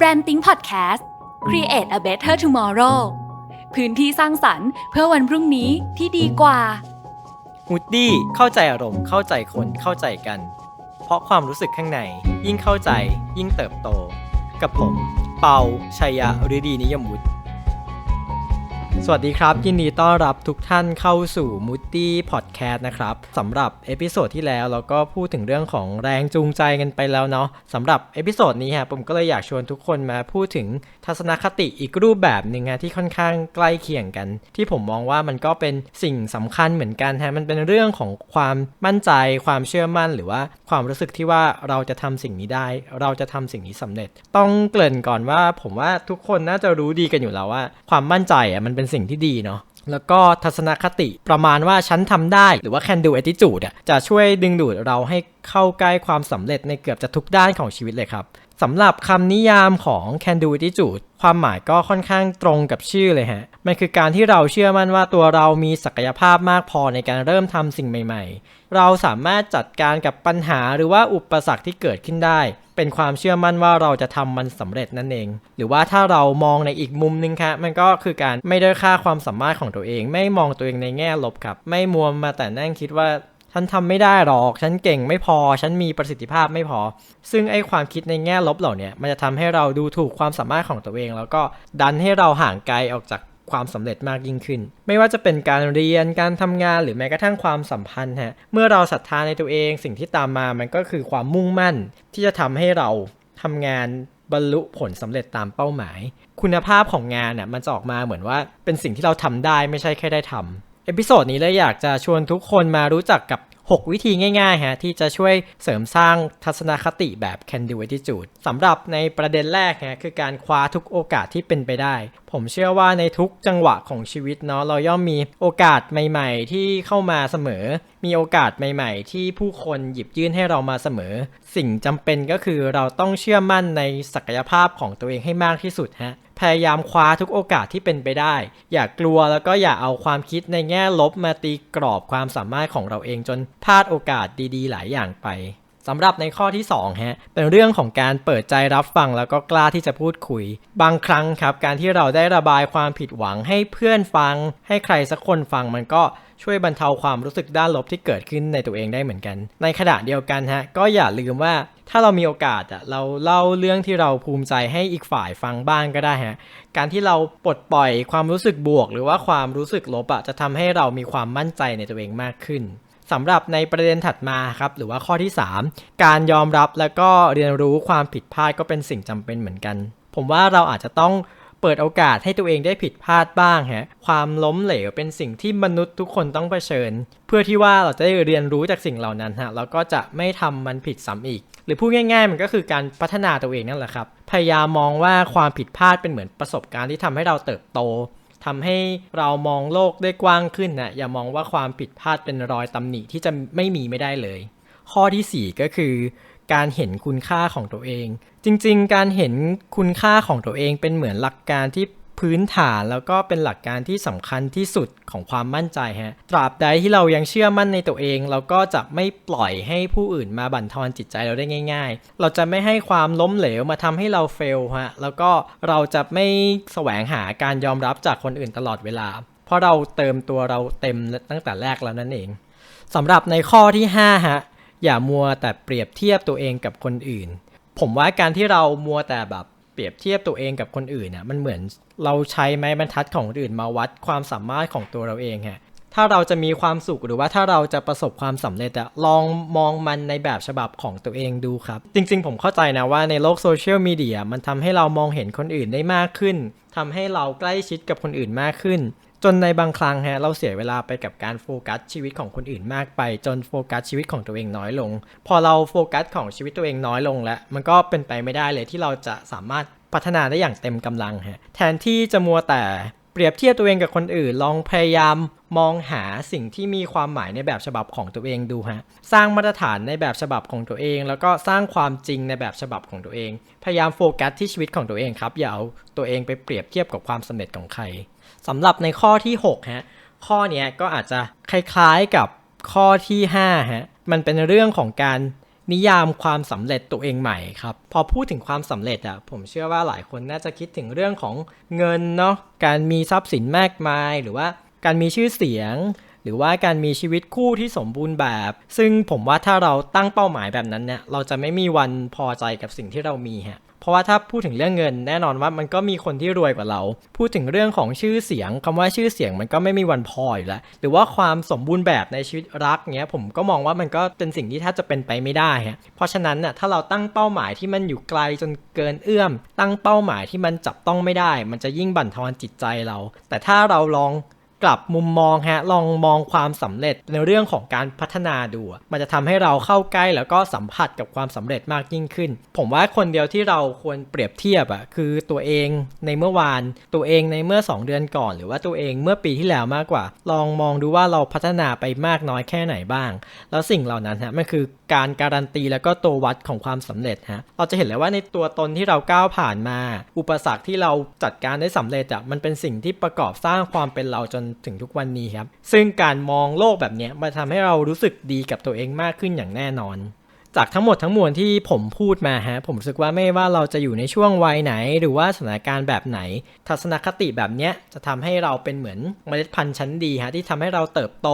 Branding Podcast Create a Better Tomorrow พื้นที่สร้างสรรค์เพื่อวันพรุ่งนี้ที่ดีกว่าฮูดดี้เข้าใจอารมณ์เข้าใจคนเข้าใจกัน เพราะความรู้สึกข้างใน ยิ่งเข้าใจ ยิ่งเติบโต กับผม เปาชัยยะฤดีนิยมวุฒิ สวัสดีครับ ยินดีต้อนรับทุกท่านเข้าสู่ Moody Podcast นะครับสำหรับเอพิโซดที่แล้วเราก็พูดถึงเรื่องของแรงจูงใจกันไปแล้วเนาะสำหรับเอพิโซดนี้ฮะผมก็เลยอยากชวนทุกคนมาพูดถึงทัศนคติอีกรูปแบบหนึ่งฮะที่ค่อนข้างใกล้เคียงกัน ที่ผมมองว่ามันก็เป็นสิ่งสำคัญเหมือนกันฮะมันเป็นเรื่องของความมั่นใจ ความเชื่อมั่น หรือว่าความรู้สึกที่ว่าเราจะทำสิ่งนี้ได้ เราจะทำสิ่งนี้สำเร็จ ต้องเกริ่นก่อนว่าผมว่าทุกคนน่าจะรู้ดีกันอยู่แล้วว่า ความมั่นใจอะมันเป็นสิ่งที่ดีเนาะแล้วก็ทัศนคติประมาณว่าฉันทำได้หรือว่า can do attitude อะจะช่วยดึงดูดเราให้เข้าใกล้ความสำเร็จในเกือบจะทุกด้านของชีวิตเลยครับ สำหรับคำนิยามของ can do attitude ความหมายก็ค่อนข้างตรงกับชื่อเลยฮะ มันคือการที่เราเชื่อมั่นว่าตัวเรามีศักยภาพมากพอในการเริ่มทำสิ่งใหม่ ๆ เราสามารถจัดการกับปัญหาหรือว่าอุปสรรคที่เกิดขึ้นได้ เป็นความเชื่อมั่นว่าเราจะทำมันสำเร็จนั่นเอง หรือว่าถ้าเรามองในอีกมุมนึงครับมันก็คือการไม่ได้อยค่าความสามารถของตัวเอง ไม่มองตัวเองในแง่ลบครับ ไม่มัวมาแต่นั่งคิดว่า ฉันทำไม่ได้หรอก ฉันเก่งไม่พอ ฉันมีประสิทธิภาพไม่พอ ซึ่งไอ้ความคิดในแง่ลบเหล่านี้มันจะทำให้เราดูถูกความสามารถของตัวเอง แล้วก็ดันให้เราห่างไกลออกจากความสำเร็จมากยิ่งขึ้น ไม่ว่าจะเป็นการเรียนการทำงานหรือแม้กระทั่งความสัมพันธ์ฮะเมื่อเราศรัทธาในตัวเองสิ่งที่ตามมามันก็คือความมุ่งมั่น ที่จะทำให้เราทำงานบรรลุผลสำเร็จตามเป้าหมาย คุณภาพของงานน่ะมันจะออกมาเหมือนว่าเป็นสิ่งที่เราทำได้ไม่ใช่แค่ได้ทำ เอพิโซดนี้เลยอยากจะชวนทุกคนมารู้จักกับ 6 วิธีง่ายๆฮะที่จะช่วยเสริมสร้างทัศนคติแบบ can do attitude สำหรับในประเด็นแรกฮะคือการคว้าทุกโอกาสที่เป็นไปได้ ผมเชื่อว่าในทุกจังหวะของชีวิตเนาะเราย่อมมีโอกาสใหม่ ๆ ที่เข้ามาเสมอ มีโอกาสใหม่ ๆ ที่ผู้คนหยิบยื่นให้เรามาเสมอ สิ่งจำเป็นก็คือเราต้องเชื่อมั่นในศักยภาพของตัวเองให้มากที่สุดฮะ พยายามคว้าทุกโอกาสที่เป็นไปได้ อย่ากลัวแล้วก็อย่าเอาความคิดในแง่ลบมาตีกรอบความสามารถของเราเองจนพลาดโอกาสดีๆ หลายอย่างไปสำหรับในข้อที่2ฮะเป็นเรื่องของการเปิดใจรับฟังแล้วก็กล้าที่จะพูดคุย บางครั้งครับ การที่เราได้ระบายความผิดหวังให้เพื่อนฟัง ให้ใครสักคนฟังมันก็ช่วยบรรเทาความรู้สึกด้านลบที่เกิดขึ้นในตัวเองได้เหมือนกัน ในขณะเดียวกันฮะก็อย่าลืมว่า ถ้าเรามีโอกาสอะเราเล่าเรื่องที่เราภูมิใจให้อีกฝ่ายฟังบ้างก็ได้ฮะการที่เราปลดปล่อยความรู้สึกบวก หรือว่าความรู้สึกลบอะจะทำให้เรามีความมั่นใจในตัวเองมากขึ้นสำหรับในประเด็นถัดมาครับหรือว่าข้อที่ 3 การยอมรับแล้วก็เรียนรู้ความผิดพลาดก็เป็นสิ่งจำเป็นเหมือนกัน ผมว่าเราอาจจะต้องเปิดโอกาสให้ตัวเองได้ผิดพลาดบ้างฮะ ความล้มเหลวเป็นสิ่งที่มนุษย์ทุกคนต้องเผชิญ เพื่อที่ว่าเราจะได้เรียนรู้จากสิ่งเหล่านั้นฮะ แล้วก็จะไม่ทำมันผิดซ้ำอีก รือพูดง่าย ๆ มันก็คือการพัฒนาตัวเองนั่นแหละครับ พยายามมองว่าความผิดพลาดเป็นเหมือนประสบการณ์ที่ทำให้เราเติบโตทำให้เรามองโลกได้กว้างขึ้นนะอย่ามองว่าความผิดพลาดเป็นรอยตำหนิที่จะไม่มีไม่ได้เลย ข้อที่ 4 ก็คือการเห็นคุณค่าของตัวเอง จริง ๆ การเห็นคุณค่าของตัวเองเป็นเหมือนหลักการที่ พื้นฐานแล้วก็เป็นหลักการที่สำคัญที่สุดของความมั่นใจฮะตราบใดที่เรายังเชื่อมั่นในตัวเอง เราก็จะไม่ปล่อยให้ผู้อื่นมาบั่นทอนจิตใจเราได้ง่าย ๆ เราจะไม่ให้ความล้มเหลวมาทำให้เราเฟลฮะแล้วก็เราจะไม่แสวงหาการยอมรับจากคนอื่นตลอดเวลา เพราะเราเติมตัวเราเต็มตั้งแต่แรกแล้วนั่นเองสำหรับในข้อที่5ฮะอย่ามัวแต่เปรียบเทียบตัวเองกับคนอื่น ผมว่าการที่เรามัวแต่แบบ รียบเทียบตัวเองกับคนอื่นน่ะมันเหมือนเราใช้ไม้บรรทัดของคนอื่นมาวัดความสามารถของตัวเราเองฮะถ้าเราจะมีความสุขหรือว่าถ้าเราจะประสบความสำเร็จอะลองมองมันในแบบฉบับของตัวเองดูครับ จริงๆ ผมเข้าใจนะว่าในโลกโซเชียลมีเดียมันทำให้เรามองเห็นคนอื่นได้มากขึ้นทำให้เราใกล้ชิดกับคนอื่นมากขึ้น จนในบางครั้งฮะเราเสียเวลาไปกับการโฟกัสชีวิตของคนอื่นมากไป จนโฟกัสชีวิตของตัวเองน้อยลง พอเราโฟกัสของชีวิตตัวเองน้อยลงแล้วมันก็เป็นไปไม่ได้เลยที่เราจะสามารถพัฒนาได้อย่างเต็มกำลังฮะแทนที่จะมัวแต่เปรียบเทียบตัวเองกับคนอื่น ลองพยายามมองหาสิ่งที่มีความหมายในแบบฉบับของตัวเองดูฮะ สร้างมาตรฐานในแบบฉบับของตัวเอง แล้วก็สร้างความจริงในแบบฉบับของตัวเอง พยายามโฟกัสที่ชีวิตของตัวเองครับ อย่าเอาตัวเองไปเปรียบเทียบกับความสำเร็จของใคร สำหรับในข้อที่6ฮะข้อนี้ก็อาจจะคล้ายๆกับข้อที่5ฮะมันเป็นเรื่องของการนิยามความสำเร็จตัวเองใหม่ครับ พอพูดถึงความสำเร็จอะผมเชื่อว่าหลายคนน่าจะคิดถึงเรื่องของเงินเนาะการมีทรัพย์สินมากมาย หรือว่าการมีชื่อเสียง หรือว่าการมีชีวิตคู่ที่สมบูรณ์แบบ ซึ่งผมว่าถ้าเราตั้งเป้าหมายแบบนั้นเนี่ยเราจะไม่มีวันพอใจกับสิ่งที่เรามีฮะ เพราะว่าถ้าพูดถึงเรื่องเงินแน่นอนว่ามันก็มีคนที่รวยกว่าเรา พูดถึงเรื่องของชื่อเสียงคำว่าชื่อเสียงมันก็ไม่มีวันพออยู่แล้วหรือว่าความสมบูรณ์แบบในชีวิตรักเนี้ยผมก็มองว่ามันก็เป็นสิ่งที่แทบจะเป็นไปไม่ได้ฮะเพราะฉะนั้นน่ะถ้าเราตั้งเป้าหมายที่มันอยู่ไกลจนเกินเอื้อม ตั้งเป้าหมายที่มันจับต้องไม่ได้ มันจะยิ่งบั่นทอนจิตใจเรา แต่ถ้าเราลอง กลับมุมมองฮะลองมองความสำเร็จในเรื่องของการพัฒนาดู มันจะทำให้เราเข้าใกล้แล้วก็สัมผัสกับความสำเร็จมากยิ่งขึ้น ผมว่าคนเดียวที่เราควรเปรียบเทียบอะคือตัวเองในเมื่อวาน ตัวเองในเมื่อ 2 เดือนก่อน หรือว่าตัวเองเมื่อปีที่แล้วมากกว่า ลองมองดูว่าเราพัฒนาไปมากน้อยแค่ไหนบ้าง แล้วสิ่งเหล่านั้นฮะมันคือการการันตีแล้วก็ตัววัดของความสำเร็จฮะเราจะเห็นเลยว่าในตัวตนที่เราก้าวผ่านมา อุปสรรคที่เราจัดการได้สำเร็จอะมันเป็นสิ่งที่ประกอบสร้างความเป็นเราจนถึงทุกวันนี้ครับ ซึ่งการมองโลกแบบนี้มันทำให้เรารู้สึกดีกับตัวเองมากขึ้นอย่างแน่นอน จากทั้งหมดทั้งมวลที่ผมพูดมาฮะผมรู้สึกว่าไม่ว่าเราจะอยู่ในช่วงวัยไหน หรือว่าสถานการณ์แบบไหน ทัศนคติแบบเนี้ยจะทำให้เราเป็นเหมือนเมล็ดพันธุ์ชั้นดีฮะที่ทำให้เราเติบโต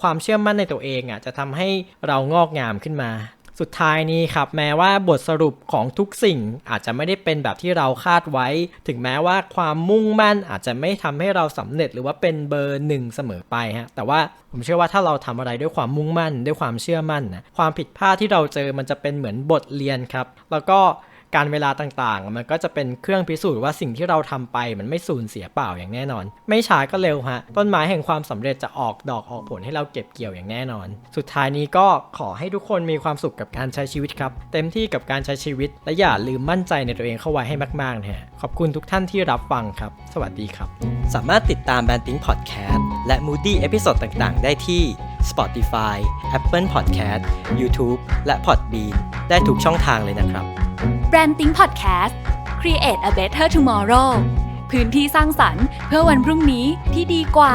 ความเชื่อมั่นในตัวเองอะจะทำให้เรางอกงามขึ้นมา สุดท้ายนี้ครับแม้ว่าบทสรุปของทุกสิ่งอาจจะไม่ได้เป็นแบบที่เราคาดไว้ ถึงแม้ว่าความมุ่งมั่นอาจจะไม่ทำให้เราสำเร็จหรือว่าเป็นเบอร์หนึ่งเสมอไปฮะแต่ว่าผมเชื่อว่าถ้าเราทำอะไรด้วยความมุ่งมั่น ด้วยความเชื่อมั่นนะความผิดพลาดที่เราเจอมันจะเป็นเหมือนบทเรียนครับ แล้วก็ การเวลาต่างๆ มันก็จะเป็นเครื่องพิสูจน์ว่าสิ่งที่เราทำไปมันไม่สูญเสียเปล่าอย่างแน่นอน ไม่ช้าก็เร็วฮะต้นไม้แห่งความสำเร็จจะออกดอกออกผลให้เราเก็บเกี่ยวอย่างแน่นอน สุดท้ายนี้ก็ขอให้ทุกคนมีความสุขกับการใช้ชีวิตครับเต็มที่กับการใช้ชีวิต และอย่าลืมมั่นใจในตัวเองเข้าไว้ให้มากๆนะฮะขอบคุณทุกท่านที่รับฟังครับ สวัสดีครับ สามารถติดตามแบนติ้งพอดแคสต์และ Moody เอพิโซดต่างๆ ได้ที่ Spotify Apple Podcast YouTube และ Podbean ได้ทุกช่องทางเลยนะครับ Branding Podcast Create a Better Tomorrow พื้นที่สร้างสรรค์เพื่อวันพรุ่งนี้ที่ดีกว่า